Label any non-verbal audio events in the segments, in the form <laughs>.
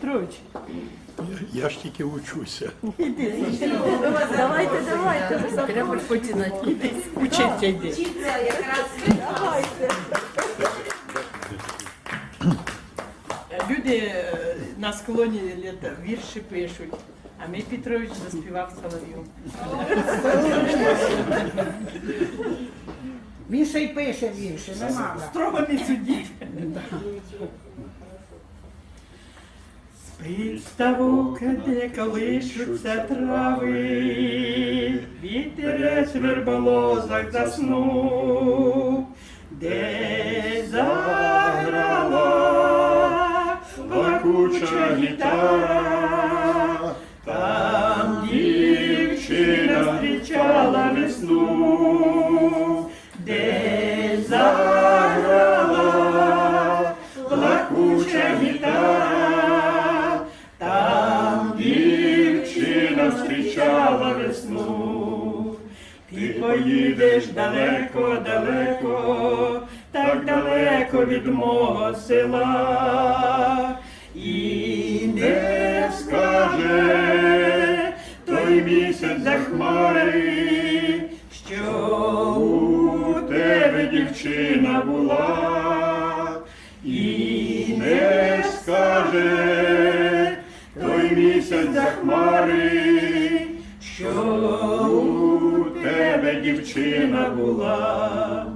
Петрович, Я ж тільки учуся. давайте, давайте. Треба починати. Іди, Учиться йди. Люди е, на склоні літа вірші пишуть, а мій Петрович заспівав солов'ю. Він ще й пише вірші, не мала. Строго не судіть. <laughs> Спить ставок, де колишуться трави, вітерець в верболозах заснув, де заграла плакуча гітара, там дівчина зустрічала весну, Ти поїдеш далеко, далеко, так далеко від мого села, і не скаже той місяць за хмари, що у тебе дівчина була, і не скаже той місяць за хмари, що у тебе дівчина була.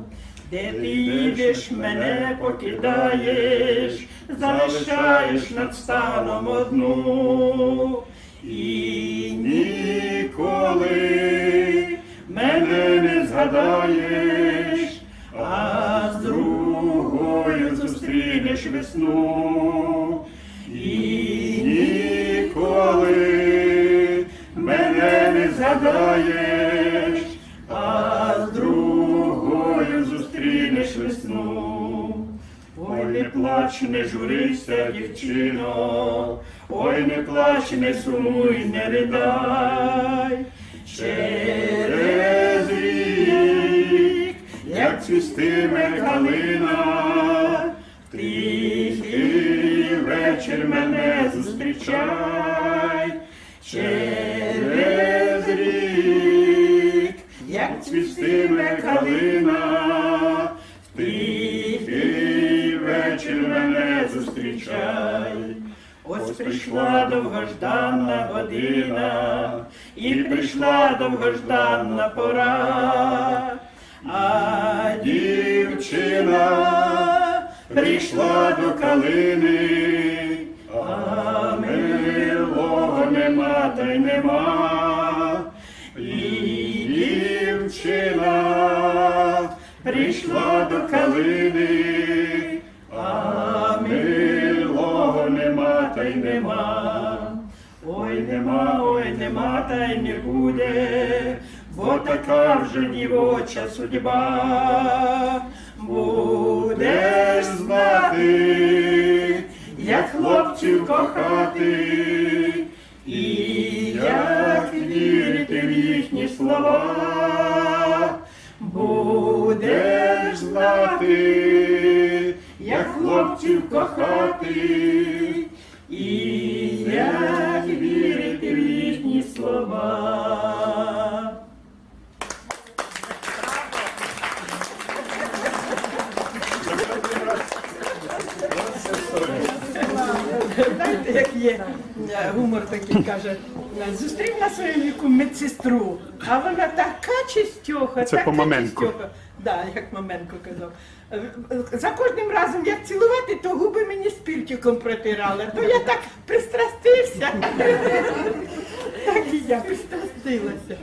Де ти їдеш, мене покидаєш, залишаєш над станом одну, і ніколи мене не згадаєш, а з другою зустрінеш весну, згадаєш, а з другою зустрінеш весну. Ой, не плач, не журися, дівчино, ой, не плач, не сумуй, не ридай. Через рік, як цвістиме калина, тихий вечір мене зустрічай. Через цвістиме калина, в тихий вечір мене зустрічай. Ось прийшла довгожданна година, і прийшла довгожданна пора, а дівчина прийшла до калини, прийшла до калини, а милого нема та й нема. Ой, нема, ой, нема, та й не буде, бо така вже дівоча судьба. Будеш знати, як хлопців кохати, і як знати, як хлопців кохати, і як вірити в їхні слова. Знаєте, як є гумор такий каже, зустрів на своєму віку медсестру, а вона така чистьоха, Це така по Маменку. чистьоха. Да, як Маменко казав. За кожним разом, як цілувати, то губи мені спіртиком протирали, то я так пристрастився. <laughs> Так і я пристрастилася.